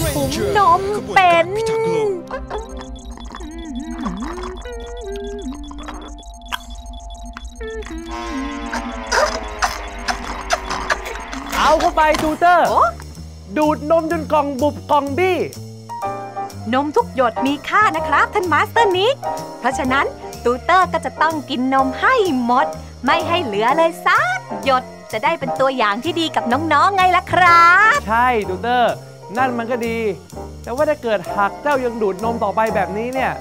เปลี่ยนถุงนมเป็นเอาเข้าไปตูเตอร์โอ้ดูดนมจนกล่องบุบกล่องบี้ นมทุกหยดมีค่านะครับท่านมาสเตอร์นิก เพราะฉะนั้นตูเตอร์ก็จะต้องกินนมให้หมด ไม่ให้เหลือเลยสักหยดจะได้เป็นตัวอย่างที่ดีกับน้องๆไงล่ะครับ ใช่ตูเตอร์ นั่นมันก็ดี แต่ว่าถ้าเกิดหากเจ้ายังดูดนมต่อไปแบบนี้เนี่ย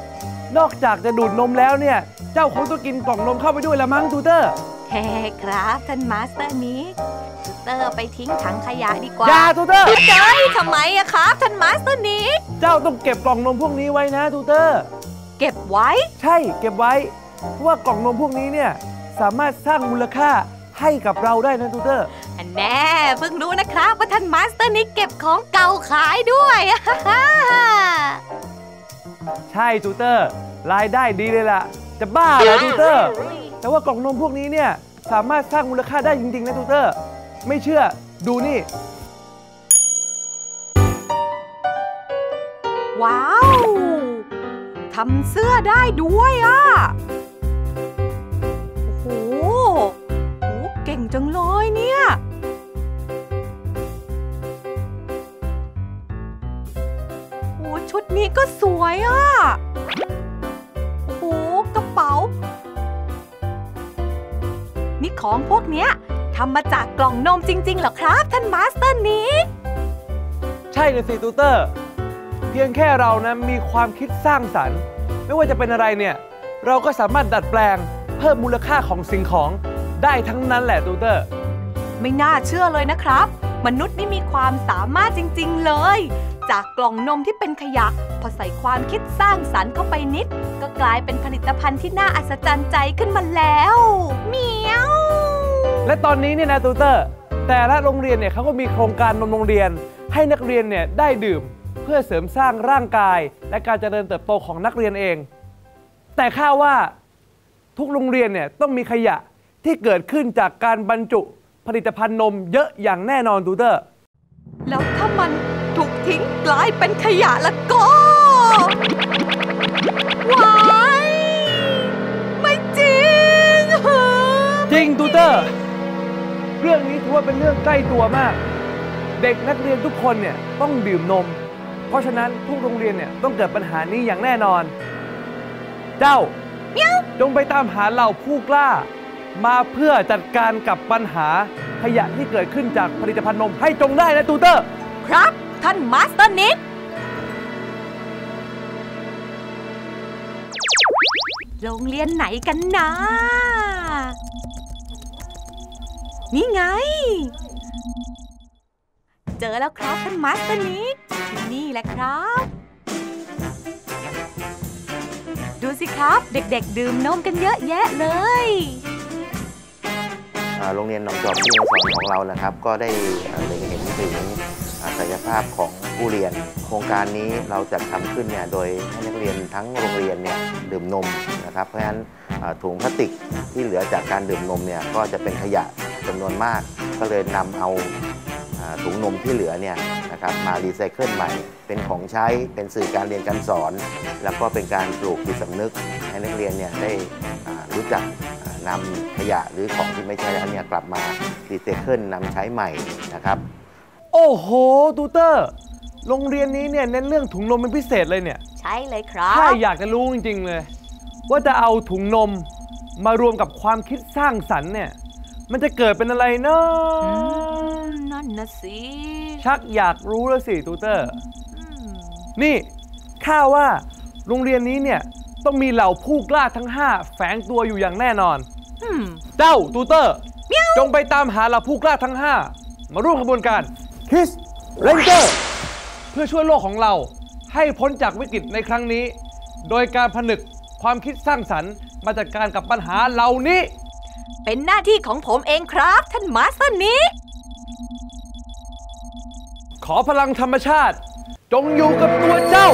นอกจากจะดูดนมแล้วเนี่ย เจ้าคงต้องกินกล่องนมเข้าไปด้วยละมั้งตูเตอร์แฮ่ครับท่านมาสเตอร์นิกตูเตอร์ไปทิ้งถังขยะดีกว่าอย่าตูเตอร์เจ้ยทำไมอะครับท่านมาสเตอร์นิกเจ้าต้องเก็บกล่องนมพวกนี้ไว้นะตูเตอร์ เก็บไว้ ใช่ เก็บไว้เพราะว่ากล่องนมพวกนี้เนี่ยสามารถสร้างมูลค่าให้กับเราได้นะตูเตอร์อัน แน่เพิ่งรู้นะครับว่าท่านมาสเตอร์นิกเก็บของเก่าขายด้วย ใช่ตูเตอร์ รายได้ดีเลยล่ะ จะบ้าเหรอตูเตอร์ แต่ว่ากล่องนมพวกนี้เนี่ยสามารถสร้างมูลค่าได้จริง ๆ นะตูเตอร์ ไม่เชื่อดูนี่ ว้าวทำเสื้อได้ด้วยอะโอ้โหโหเก่งจังเลยเนี่ย ก็สวยอะโอ้โหกระเป๋า นี่ของพวกเนี้ยทำมาจากกล่องนมจริง ๆ เหรอครับ ท่านมาสเตอร์นิกใช่เลยสิตูเตอร์ เพียงแค่เรานะมีความคิดสร้างสรรค์ ไม่ว่าจะเป็นอะไรเนี่ย เราก็สามารถดัดแปลงเพิ่มมูลค่าของสิ่งของได้ทั้งนั้นแหละตูเตอร์ ไม่น่าเชื่อเลยนะครับ มนุษย์นี่มีความสามารถจริง ๆ เลย จากกล่องนมที่เป็นขยะ พอใส่ความคิดสร้างสรรค์เข้าไปนิด ก็กลายเป็นผลิตภัณฑ์ที่น่าอัศจรรย์ใจขึ้นมาแล้วเหมียวและตอนนี้เนี่ยนะตูเตอร์ แต่ละโรงเรียนเนี่ยเขาก็มีโครงการนมโรงเรียน ให้นักเรียนเนี่ยได้ดื่ม เพื่อเสริมสร้างร่างกาย และการเจริญเติบโตของนักเรียนเอง แต่ข้าว่าทุกโรงเรียนเนี่ยต้องมีขยะที่เกิดขึ้นจากการบรรจุผลิตภัณฑ์นมเยอะอย่างแน่นอนตูเตอร์ แล้วถ้ามัน ถูกทิ้งกลายเป็นขยะแล้วก็ว้ายไม่จริงเหรอจริงตูเตอร์ เรื่องนี้ถือว่าเป็นเรื่องใกล้ตัวมาก เด็กนักเรียนทุกคนเนี่ยต้องดื่มนม เพราะฉะนั้นทุกโรงเรียนเนี่ยต้องเกิดปัญหานี้อย่างแน่นอน เจ้าจงไปตามหาเหล่าผู้กล้า มาเพื่อจัดการกับปัญหาขยะที่เกิดขึ้นจากผลิตภัณฑ์นมให้จงได้นะตูเตอร์ ครับ ท่านมาสเตอร์นิกโรงเรียนไหนกันนะ นี่ไง เจอแล้วครับท่านมาสเตอร์นิกที่นี่แหละครับ ดูสิครับ เด็กๆ ดื่มนมกันเยอะแยะเลยโรงเรียนหนองจอกที่เมืองสอนของเรานะครับ ก็ได้เล็งเห็นถึง ภาพของผู้เรียน โครงการนี้เราจัดทำขึ้นเนี่ยโดยให้นักเรียนทั้งโรงเรียนเนี่ยดื่มนมนะครับ เพราะฉะนั้นถุงพลาสติกที่เหลือจากการดื่มนมเนี่ยก็จะเป็นขยะจำนวนมาก ก็เลยนำเอาถุงนมที่เหลือเนี่ยนะครับมารีไซเคิลใหม่ เป็นของใช้เป็นสื่อการเรียนการสอน แล้วก็เป็นการปลูกจิตสำนึกให้นักเรียนเนี่ยได้รู้จักอ่านำขยะหรือของที่ไม่ใช้แล้วเนี่ยกลับมารีไซเคิลนำใช้ใหม่นะครับ โอ้โหตูเตอร์ โรงเรียนนี้เนี่ยเน้นเรื่องถุงนมเป็นพิเศษเลยเนี่ย ใช่เลยครัถ้าบอยากจะรู้จริงๆเลย ว่าจะเอาถุงนมมารวมกับความคิดสร้างสรรค์เนี่ย มันจะเกิดเป็นอะไรเนาะอืมนั่นนะสิชักอยากรู้แล้วสิตูเตอร์อืมนี่ข้าว่าโรงเรียนนี้เนี่ยต้องมีเหล่าผู้กล้าทั้ง5แฝงตัวอยู่อย่างแน่นอนอืมเจ้าตูเตอร์ จงไปตามหาเหล่าผู้กล้าทั้ง5มาร่วมขบวนการ คิสเรนเจอร์เพื่อช่วยโลกของเราให้พ้นจากวิกฤตในครั้งนี้ โดยการผนึกความคิดสร้างสรรค์ มาจัดการกับปัญหาเหล่านี้ เป็นหน้าที่ของผมเองครับ ท่านมาสเตอร์นิกขอพลังธรรมชาติ จงอยู่กับตัวเจ้า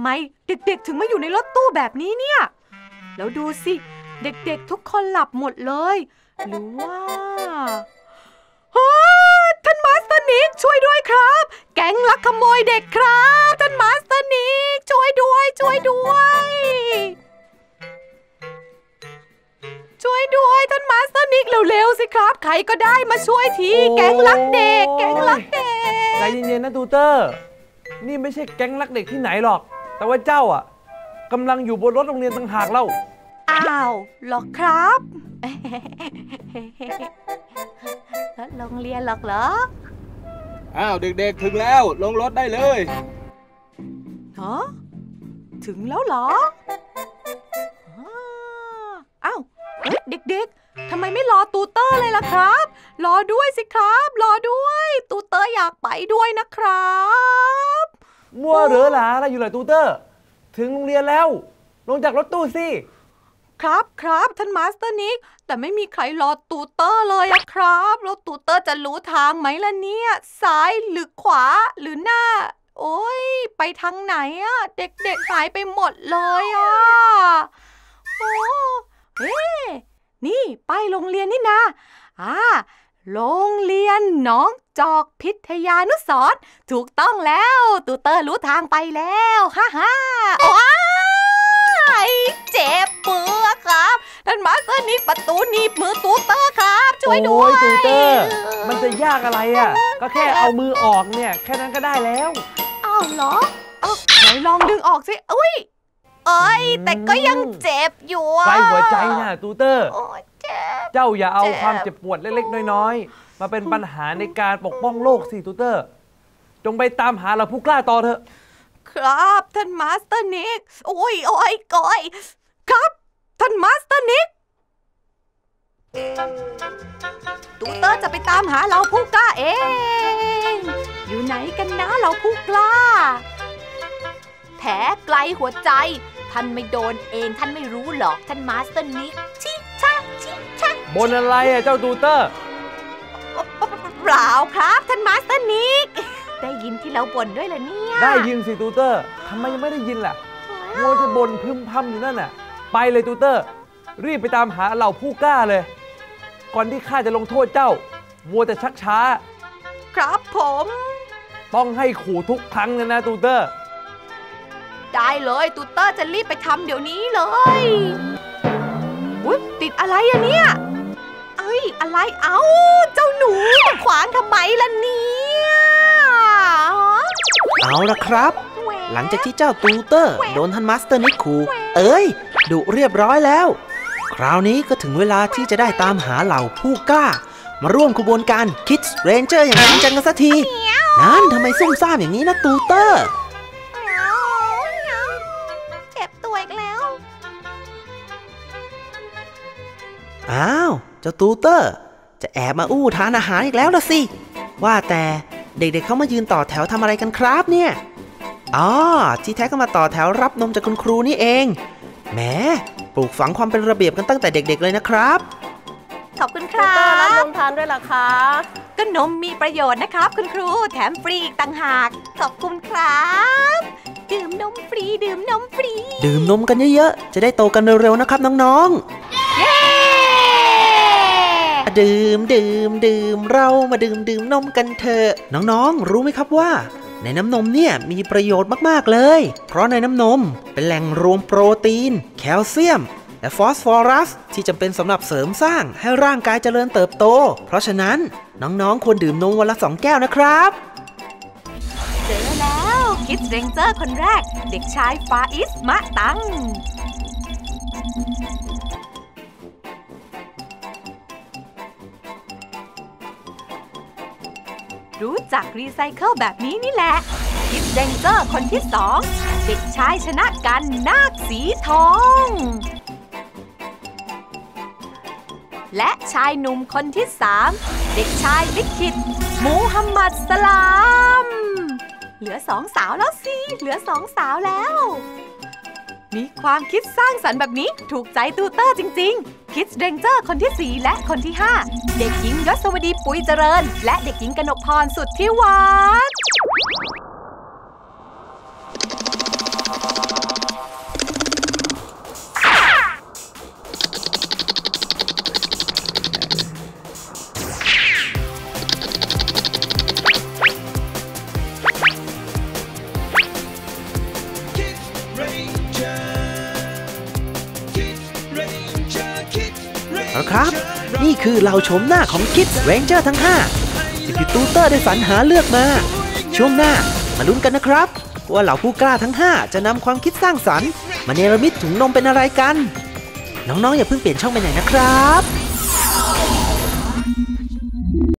ไมเด็กๆ ถึงมาอยู่ในรถตู้แบบนี้เนี่ย แล้วดูสิ เด็กๆ ทุกคนหลับหมดเลย หรือว่าฮ้ยท่านมาสเตอร์นิกช่วยด้วยครับ แก๊งลักขโมยเด็กครับท่านมาสเตอร์นิกช่วยด้วย ช่วยด้วย ช่วยด้วยท่านมาสเตอร์นิกเร็วๆสิครับ ใครก็ได้มาช่วยทีแก๊งลักเด็ก แก๊งลักเด็กใจเย็นๆนะตูเตอร์ นี่ไม่ใช่แก๊งรักเด็กที่ไหนหรอก แต่ว่าเจ้าอะกำลังอยู่บนรถโรงเรียนต่างหากเล่าอ้าวเหรอครับ รถโรงเรียนหรอกเหรอ อ้าวเด็กๆถึงแล้ว ลงรถได้เลยฮะถึงแล้วเหรออ้าอ้าวเฮ้ยเด็กๆทำไมไม่รอตูเตอร์เลยล่ะครับ รอด้วยสิครับ รอด้วย ตูเตอร์อยากไปด้วยนะครับ มัวเหรือหลาอะไรอยู่เหรอตูเตอร์ ถึงโรงเรียนแล้ว ลงจากรถตู้สิ ครับครับท่านมาสเตอร์นิก แต่ไม่มีใครรอตูเตอร์เลยอะครับแล้วตูเตอร์จะรู้ทางไหมล่ะเนี่ย ซ้ายหรือขวาหรือหน้า โอ้ยไปทางไหนอะเด็กๆหายไปหมดเลยอะโอ้เฮ้นี่ ป้ายโรงเรียนนี่นะอ่า โรงเรียนหน้องจอกพิทยานุสรณ์ถูกต้องแล้ว ตูเตอร์รู้ทางไปแล้ว ฮ่าฮ่าว้ายเจ็บมือครับท่านมาสเตอร์นิกประตูหนีบมือตูเตอร์ครับ ช่วยด้โอ้วยยตูเตอร์มันจะยากอะไรอะ ก็แค่เอามือออกเนี่ย แค่นั้นก็ได้แล้วอ้าวเหรอเอ้าไหนลองดึงออกสิอุ้ยเอ้ยแต่ก็ยังเจ็บอยู่อะไกลหัวใจนะตูเตอร์โอ้ย เจ็บเจ้าอย่าเอาเจ็บความเจ็บปวดเล็กๆ น้อยๆ มาเป็นปัญหาในการปกป้องโลกสิตูเตอร์ จงไปตามหาเราผู้กล้าต่อเถอะ ครับท่านมาสเตอร์นิก โอ้ยโอ้ยก้อย ครับท่านมาสเตอร์นิกตูเตอร์จะไปตามหาเราผู้กล้าเอง อยู่ไหนกันนะเราผู้กล้าแผลไกลหัวใจ ท่านไม่โดนเองท่านไม่รู้หรอกท่านมาสเตอร์นิกชิชะชิชะ บนอะไรอะเจ้าตูเตอร์เปล่าครับท่านมาสเตอร์นิก ได้ยินที่เราบ่นด้วยเหรอเนี่ย ได้ยินสิตูเตอร์ทำไมยังไม่ได้ยินล่ะมัวจะบ่นพึมพำอยู่นั่นน่ะ ไปเลยตูเตอร์ รีบไปตามหาเหล่าผู้กล้าเลย ก่อนที่ข้าจะลงโทษเจ้ามัวแต่ชักช้า ครับผม ต้องให้ขู่ทุกครั้งเลยนะตูเตอร์ ได้เลยตูเตอร์จะรีบไปทำเดี๋ยวนี้เลยอุ๊ยติดอะไรอะเนี่ย เอ้ย อะไร เอ้า เจ้าหนูมาขวางทำไมล่ะเนี่ย เอาละครับ หลังจากที่เจ้าตูเตอร์ โดนท่านมาสเตอร์นิกคูเอ้ย ดุเรียบร้อยแล้ว คราวนี้ก็ถึงเวลาที่จะได้ตามหาเหล่าผู้กล้า มาร่วมขบวนการ Kids Ranger อย่างจริงจังกันสักที นั่นทำไมซุ่มซ่ามอย่างนี้นะตูเตอร์เจ็บตัวอีกแล้วอ้าว เจ้าตูเตอร์ จะแอบมาอู้ทานอาหารอีกแล้วละสิ ว่าแต่เด็กๆเขามายืนต่อแถวทำอะไรกันครับเนี่ย อ๋อที่แท้ก็มาต่อแถวรับนมจากคุณครูนี่เอง แหม ปลูกฝังความเป็นระเบียบกันตั้งแต่เด็กๆเลยนะครับ ขอบคุณคตูรัเตอร์รับบนมทานด้วยเหรอคะก็นมมีประโยชน์นะครับ คุณครู แถมฟรีอีกต่างหาก ขอบคุณครับ ดื่มนมฟรี ดื่มนมฟรี ดื่มนมกันเยอะๆ จะได้โตกันเร็วๆ นะครับน้องๆเย้ ดื่มดื่มดื่มเรามาดื่มดื่มนมกันเถอะน้องๆ รู้ไหมครับว่า ในน้ำนมเนี่ยมีประโยชน์มากๆเลย เพราะในน้ำนมเป็นแหล่งรวมโปรตีน แคลเซียม และฟอสฟอรัส ที่จำเป็นสำหรับเสริมสร้างให้ร่างกายเจริญเติบโต เพราะฉะนั้นน้องๆ ควรดื่มนมวันละสองแก้วนะครับเจอแล้วคิดเรนเจอร์คนแรก เด็กชายฟาอิสมะตัง จักรีไซเคิลแบบนี้นี่แหละคิดเรนเจอร์คนที่สองเด็กชายชนะกันนาคสีทอง และชายหนุ่มคนที่สามเด็กชายลิขิตมูฮัมหมัดสลาม เหลือสองสาวแล้วสิ เหลือสองสาวแล้ว มีความคิดสร้างสรรค์แบบนี้ถูกใจตูเตอร์จริง ๆ คิดเรนเจอร์คนที่ 4 และคนที่ 5 เด็กหญิงยศวดีปุ๋ยเจริญ และเด็กหญิงกนกพรสุดที่หวา เอาละครับ นี่คือเหล่าชมหน้าของคิดเรนเจอร์ทั้ง5ที่พี่ตูเตอร์ได้สรรหาเลือกมา ช่วงหน้ามาลุ้นกันนะครับ ว่าเหล่าผู้กล้าทั้ง 5 จะนำความคิดสร้างสรรค์ มาเนรมิตถุงนมเป็นอะไรกัน น้องๆ อย่าเพิ่งเปลี่ยนช่องไปไหนนะครับ